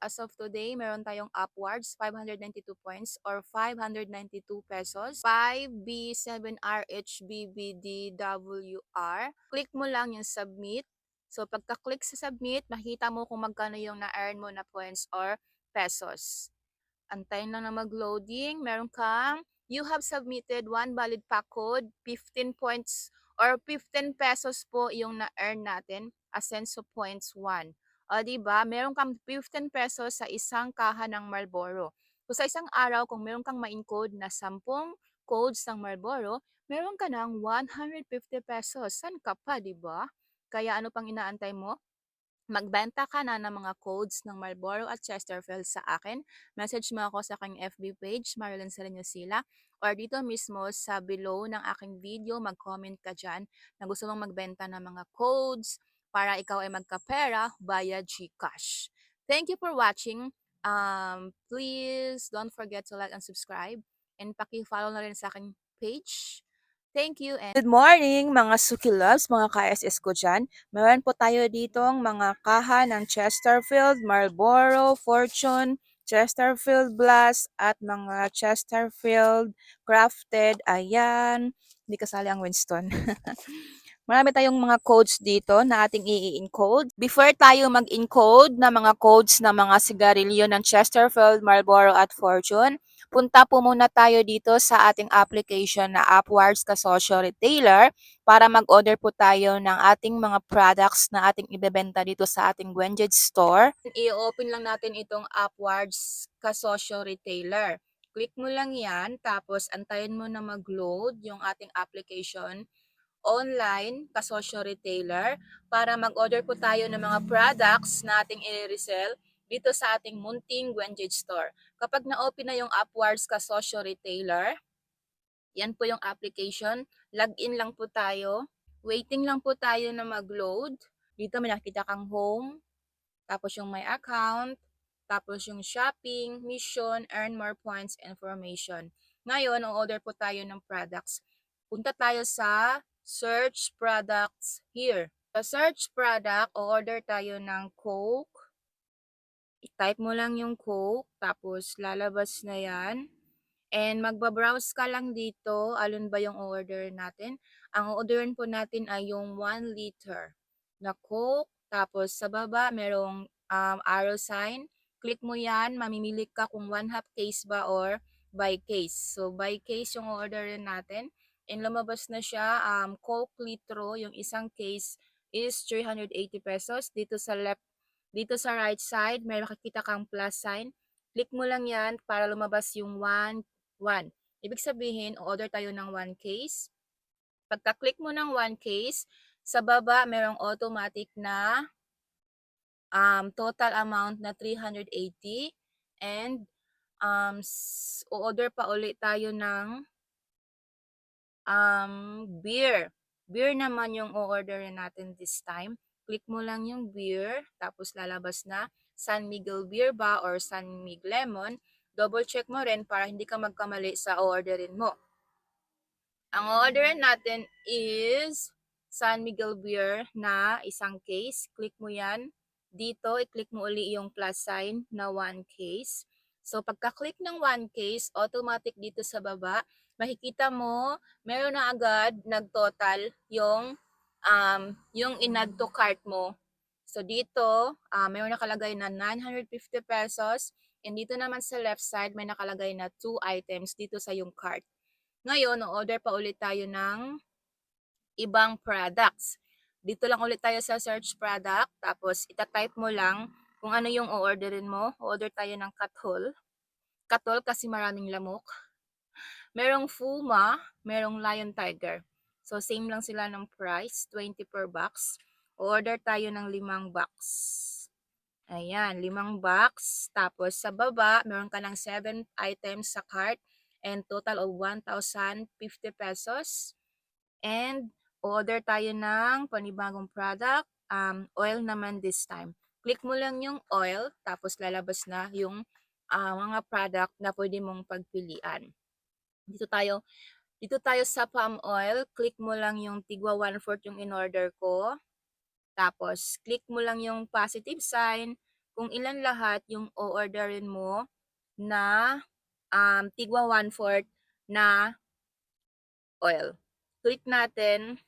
as of today, meron tayong upwards 592 points or 592 pesos. 5B7RHBBDWR. Click mo lang yung submit. So pagka-click sa submit, makita mo kung magkano yung na-earn mo na points or pesos. Antayin lang na mag-loading. Meron kang, you have submitted one valid pack code, 15 points or 15 pesos po yung na-earn natin, Asenso Points 1. O, di ba? Meron kang 15 pesos sa isang kaha ng Marlboro. So, sa isang araw, kung meron kang ma-encode na 10 codes ng Marlboro, meron ka ng 150 pesos. San ka pa, di ba? Kaya ano pang inaantay mo? Magbenta ka na ng mga codes ng Marlboro at Chesterfield sa akin. Message mo ako sa aking FB page, Marilyn Sereno Sila. Or dito mismo sa below ng aking video, mag-comment ka dyan na gusto mong magbenta ng mga codes, para ikaw ay magkapera via GCash. Thank you for watching. Um, please don't forget to like and subscribe and paki-follow na rin sa aking page. Thank you and Good morning mga Suki Loves, mga ka-SS ko dyan. Meron po tayo ditong mga kaha ng Chesterfield, Marlboro, Fortune, Chesterfield Blast at mga Chesterfield Crafted. Ayan, hindi kasali ang Winston. Marami tayong mga codes dito na ating i-encode. Before tayo mag-encode na mga codes ng mga sigarilyo ng Chesterfield, Marlboro at Fortune, punta po muna tayo dito sa ating application na Upwards Kasosyo Retailer para mag-order po tayo ng ating mga products na ating ibebenta dito sa ating Gwenjed store. I-open lang natin itong Upwards Kasosyo Retailer. Click mo lang yan, tapos antayin mo na mag-load yung ating application online kasosyo retailer para mag-order po tayo ng mga products na ating i-resell dito sa ating Munting Gwenjage Store. Kapag na-open na yung Upwards kasosyo retailer, yan po yung application. Login lang po tayo. Waiting lang po tayo na mag-load. Dito may nakita kang home, tapos yung my account, tapos yung shopping, mission, earn more points, information. Ngayon, order po tayo ng products. Punta tayo sa search products here. Sa search product, order tayo ng Coke. I-type mo lang yung Coke, tapos lalabas na yan. And magbabrowse ka lang dito, alin ba yung order natin. Ang orderin po natin ay yung 1 liter na Coke. Tapos sa baba, merong um, arrow sign. Click mo yan, mamimili ka kung 1 half case ba or by case. So by case yung orderin natin and lumabas na siya, um, Coke Litro, yung isang case is 380 pesos. Dito sa left, dito sa right side, may makikita kang plus sign. Click mo lang yan para lumabas yung 1, 1. Ibig sabihin, order tayo ng 1 case. Pagka-click mo ng 1 case, sa baba, merong automatic na um, total amount na 380 and um, order pa ulit tayo ng um, beer. Beer naman yung o-orderin natin this time. Click mo lang yung beer, tapos lalabas na San Miguel Beer ba or San Mig Lemon. Double check mo rin para hindi ka magkamali sa o-orderin mo. Ang o-orderin natin is San Miguel Beer na isang case. Click mo yan. Dito, i-click mo uli yung plus sign na one case. So, pagka-click ng one case, automatic dito sa baba, makikita mo, meron na agad nag-total yung um, yung inad to cart mo. So dito, uh, meron nakalagay na 950 pesos. And dito naman sa left side, may nakalagay na 2 items dito sa yung cart. Ngayon, order pa ulit tayo ng ibang products. Dito lang ulit tayo sa search product. Tapos, itatype mo lang kung ano yung o-orderin mo. Order tayo ng katol. Katol kasi maraming lamok. Merong Fuma, merong Lion Tiger. So, same lang sila ng price, 20 per box. Order tayo ng limang box. Ayan, limang box. Tapos, sa baba, meron ka ng 7 items sa cart and total of 1,050 pesos. And, order tayo ng panibagong product, um, oil naman this time. Click mo lang yung oil, tapos lalabas na yung uh, mga product na pwede mong pagpilian. Dito tayo, dito tayo sa palm oil. Click mo lang yung tigwa 1/4 yung in-order ko. Tapos, click mo lang yung positive sign. kung ilan lahat yung o-orderin mo na um, tigwa 1/4 na oil. Click natin,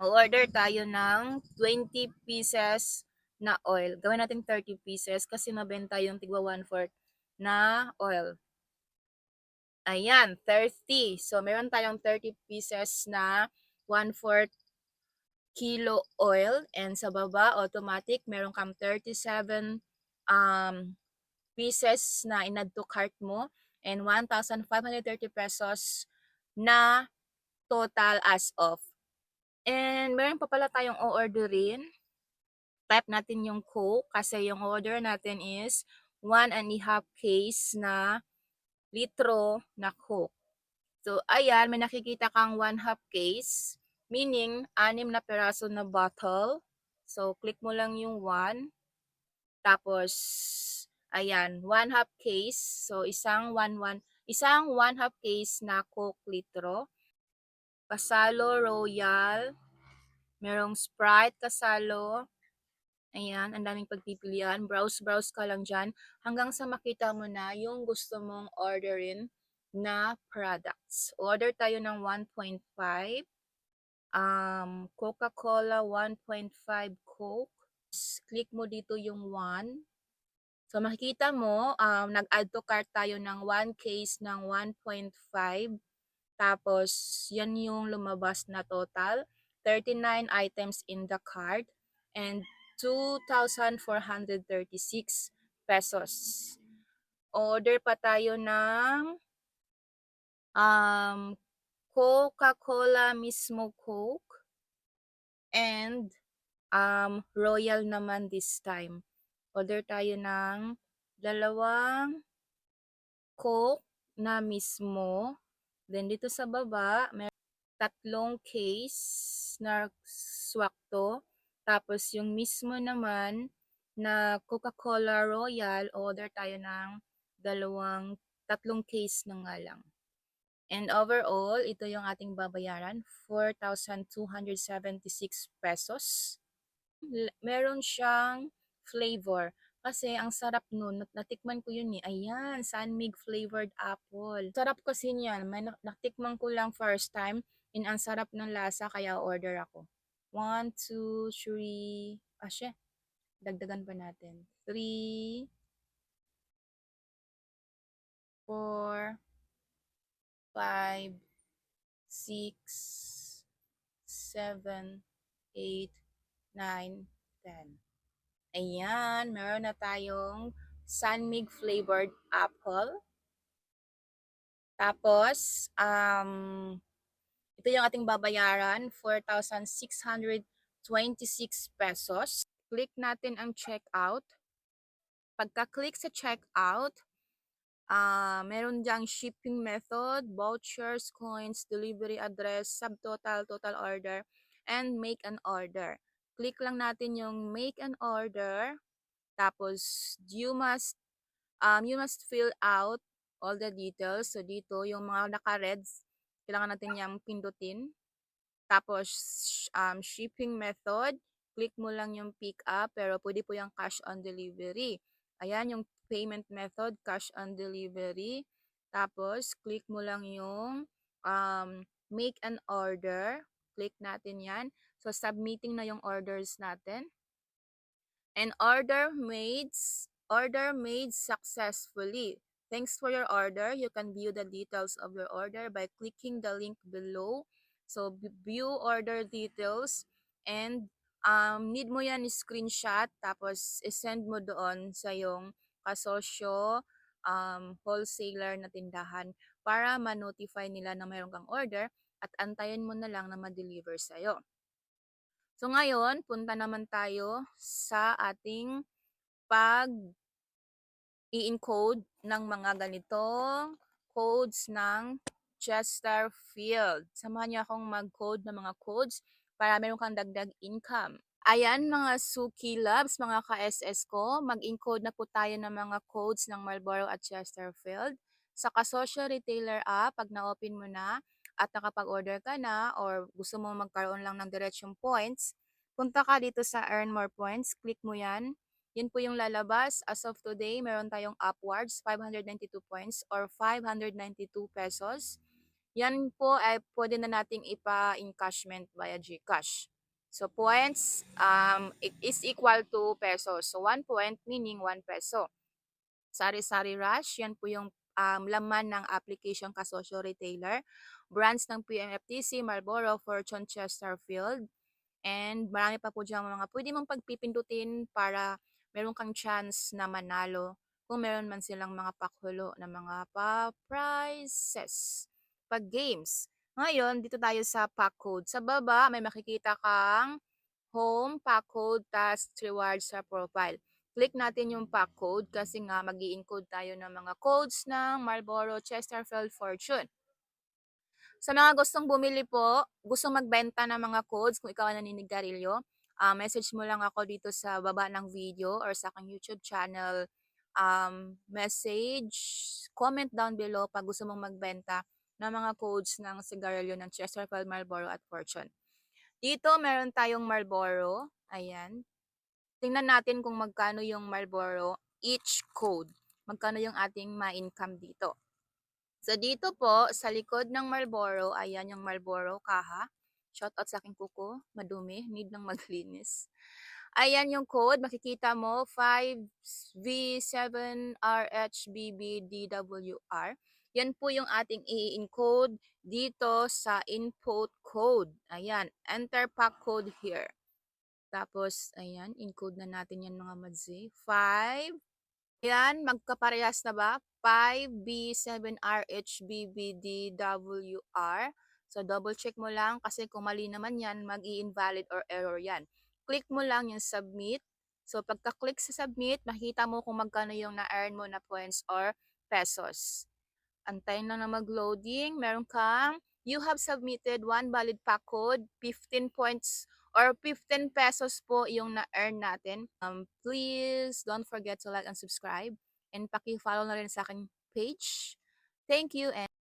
o-order tayo ng 20 pieces na oil. Gawin natin 30 pieces kasi mabenta yung tigwa 1/4 na oil. Ayan, 30. So, meron tayong 30 pieces na 1/4 kilo oil and sa baba automatic meron kang 37 um, pieces na inad to cart mo and 1,530 pesos na total as of. And meron pa pala tayong o-orderin. Type natin yung Coke kasi yung order natin is 1 and a half case na litro na Coke. So, ayan, may nakikita kang 1 half case Meaning, anim na peraso na bottle. So, click mo lang yung 1. Tapos, ayan, 1 half case. So, isang 1, 1, isang 1 half case na Coke litro. Kasalo Royal. Merong Sprite kasalo. Ayan, ang daming pagpipilian. Browse-browse ka lang dyan hanggang sa makita mo na yung gusto mong orderin na products. Order tayo ng 1.5 um, Coca-Cola 1.5 Coke. Click mo dito yung 1. So makikita mo, um, nag-add to cart tayo ng 1 case ng 1.5. Tapos, yan yung lumabas na total. 39 items in the cart and 2,436 pesos. Order pa tayo ng um, Coca-Cola mismo Coke and um, Royal naman this time. Order tayo ng dalawang Coke na mismo. Then dito sa baba, may tatlong case na swakto. Tapos yung mismo naman na Coca-Cola Royal, order tayo ng dalawang, tatlong case na nga lang. And overall, ito yung ating babayaran, 4,276 pesos. Meron siyang flavor. Kasi ang sarap nun, natikman ko yun eh. Ayan, Sanmig flavored apple. Sarap kasi niyan. May natikman ko lang first time. And ang sarap ng lasa, kaya order ako. 1, 2, 3, ah, siya. Dagdagan pa natin. 3, 4, 5, 6, 7, 8, 9, 10. Ayan, meron na tayong Sunmig flavored apple. Tapos, um, ito yung ating babayaran, 4,626 pesos. Click natin ang checkout. Pagka-click sa checkout, uh, meron diyang shipping method, vouchers, coins, delivery address, subtotal, total order, and make an order. Click lang natin yung make an order. Tapos, you must, um, you must fill out all the details. So, dito, yung mga naka-reds, kailangan natin yung pindutin. Tapos, um, shipping method, click mo lang yung pick up, pero pwede po yung cash on delivery. Ayan, yung payment method, cash on delivery. Tapos, click mo lang yung um, make an order. Click natin yan. So, submitting na yung orders natin. And order made, order made successfully. Thanks for your order. You can view the details of your order by clicking the link below. So, view order details and um, need mo yan screenshot tapos isend mo doon sa yung kasosyo, um, wholesaler na tindahan para ma-notify nila na mayroon kang order at antayin mo na lang na ma-deliver sa'yo. So ngayon, punta naman tayo sa ating pag i-encode ng mga ganitong codes ng Chesterfield. Samahan niyo akong mag-code ng mga codes para meron kang dagdag income. Ayan mga Suki Labs, mga ka-SS ko, mag-encode na po tayo ng mga codes ng Marlboro at Chesterfield. Sa ka-social retailer app, pag na-open mo na at nakapag-order ka na or gusto mo magkaroon lang ng diretsyung points, punta ka dito sa Earn More Points, click mo yan. Yan po yung lalabas. As of today, meron tayong upwards 592 points or 592 pesos. Yan po ay pwede na nating ipa-encashment via GCash. So points um, is equal to pesos. So 1 point meaning 1 peso. Sari-sari rush, yan po yung um, laman ng application kasosyo retailer. Brands ng PMFTC, Marlboro, Fortune, Chesterfield. And marami pa po dyan mga pwede mong pagpipindutin para meron kang chance na manalo kung meron man silang mga pakulo na mga pa-prizes. Pag games. Ngayon, dito tayo sa pack code. Sa baba, may makikita kang home, pack code, task, reward sa profile. Click natin yung pack code kasi nga mag encode tayo ng mga codes ng Marlboro, Chesterfield, Fortune. Sa mga gustong bumili po, gustong magbenta ng mga codes, kung ikaw ay naninigarilyo, uh, message mo lang ako dito sa baba ng video or sa aking YouTube channel. Um, message, comment down below pag gusto mong magbenta ng mga codes ng sigarilyo ng Chesterfield, Marlboro at Fortune. Dito meron tayong Marlboro. Ayan. Tingnan natin kung magkano yung Marlboro each code. Magkano yung ating ma-income dito. So dito po, sa likod ng Marlboro, ayan yung Marlboro kaha. Shoutout sa aking kuko, madumi, need nang maglinis. Ayan yung code, makikita mo 5V7RHBBDWR. Yan po yung ating i-encode dito sa input code. Ayan, enter pack code here. Tapos, ayan, encode na natin yan mga madzi. 5. Ayan, magkaparehas na ba? 5B7RHBBDWR. So, double check mo lang kasi kung mali naman yan, mag-i-invalid or error yan. Click mo lang yung submit. So, pagka-click sa submit, makita mo kung magkano yung na-earn mo na points or pesos. Antayin lang na mag-loading. Meron kang, you have submitted one valid pack code, 15 points or 15 pesos po yung na-earn natin. Um, please don't forget to like and subscribe. And paki-follow na rin sa aking page. Thank you and